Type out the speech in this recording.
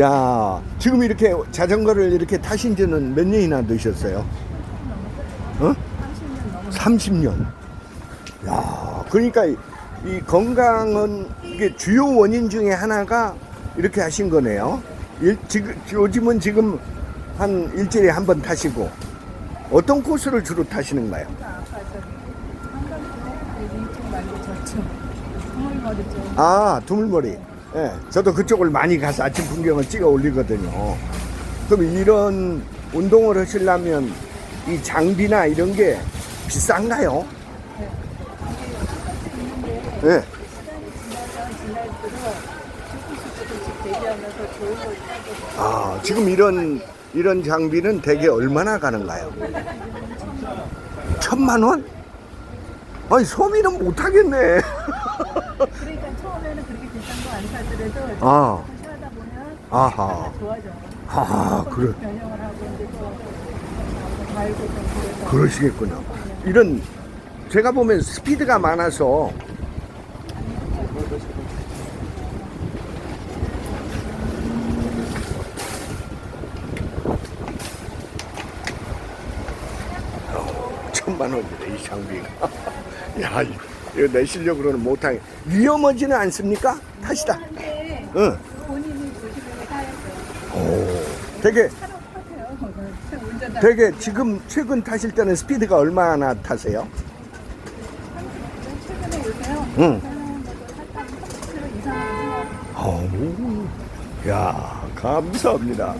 야, 지금 이렇게 자전거를 이렇게 타신 지는 몇 년이나 되셨어요? 어? 30년. 야, 그러니까 이- 이 건강은 이게 주요 원인 중에 하나가 이렇게 하신 거네요. 일, 지금, 요즘은 지금 한 일주일에 한 번 타시고 어떤 코스를 주로 타시는가요? 아, 두물머리. 예, 저도 그쪽을 많이 가서 아침 풍경을 찍어 올리거든요. 그럼 이런 운동을 하시려면 이 장비나 이런 게 비싼가요? 예. 아, 지금 이런 이런 장비는 대개 얼마나 가는가요? 천만 원? 아니 소비는 못 하겠네. 처음에는 그렇게 비싼 거 안 사더라도 아. 하다 보면 아하. 좋아져. 아, 그래. 변형을 하고 이제 또좀 그래서 그러시겠군요. 이런 제가 보면 스피드가 많아서 어, 천만 원이래 이 장비가. 야, 이- 이거 내 실력으로는 못하게 위험하지는 않습니까? 타시다. 한데 응. 본인이 조심해서 타야죠. 오. 되게 지금 최근 타실 때는 스피드가 얼마나 타세요? 최근에 요새요. 응. 저는 한 30km 이상은 해요. 어우, 야, 감사합니다.